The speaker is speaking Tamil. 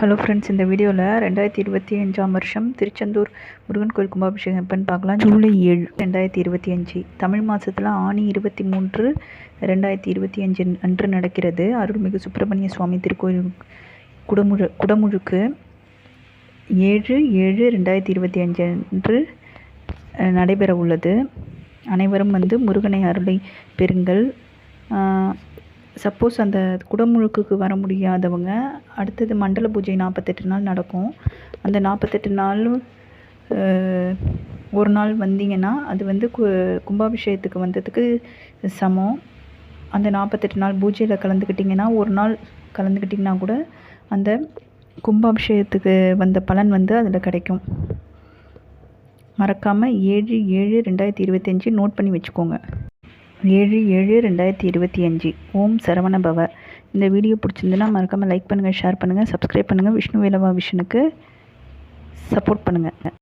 ஹலோ ஃப்ரெண்ட்ஸ் இந்த வீடியோவில் ரெண்டாயிரத்தி இருபத்தி அஞ்சாம் வருஷம் திருச்செந்தூர் முருகன் கோயில் கும்பாபிஷேகம் எப்போன்னு பார்க்கலாம். ஜூலை ஏழு ரெண்டாயிரத்தி இருபத்தி அஞ்சு. தமிழ் மாதத்தில் ஆணி இருபத்தி மூன்று ரெண்டாயிரத்தி இருபத்தி அஞ்சு அன்று நடக்கிறது. அருள்மிகு சுப்பிரமணிய சுவாமி திருக்கோயில் குடமுழு குடமுழுக்கு ஏழு ஏழு ரெண்டாயிரத்தி இருபத்தி அஞ்சு அன்று நடைபெற உள்ளது அனைவரும் வந்து முருகனை அருளை பெறுங்கள். சப்போஸ் அந்த குடமுழுக்குக்கு வர முடியாதவங்க அடுத்தது மண்டல பூஜை நாற்பத்தெட்டு நாள் நடக்கும். அந்த நாற்பத்தெட்டு நாளும் ஒரு நாள் வந்தீங்கன்னா அது வந்து கு கும்பாபிஷேகத்துக்கு வந்ததுக்கு சமம். அந்த நாற்பத்தெட்டு நாள் பூஜையில் கலந்துக்கிட்டிங்கன்னா ஒரு நாள் கலந்துக்கிட்டிங்கன்னா கூட அந்த கும்பாபிஷேகத்துக்கு வந்த பலன் வந்து அதில் கிடைக்கும். மறக்காமல் ஏழு ஏழு ரெண்டாயிரத்தி இருபத்தஞ்சி நோட் பண்ணி வச்சுக்கோங்க. ஏழு ஏழு ரெண்டாயிரத்தி இருபத்தி அஞ்சு. ஓம் சரவண பவ. இந்த வீடியோ பிடிச்சிருந்துன்னா மறக்காமல் லைக் பண்ணுங்கள் ஷேர் பண்ணுங்கள் சப்ஸ்கிரைப் பண்ணுங்கள் விஷ்ணு வேலவா விஷனுக்கு சப்போர்ட் பண்ணுங்கள்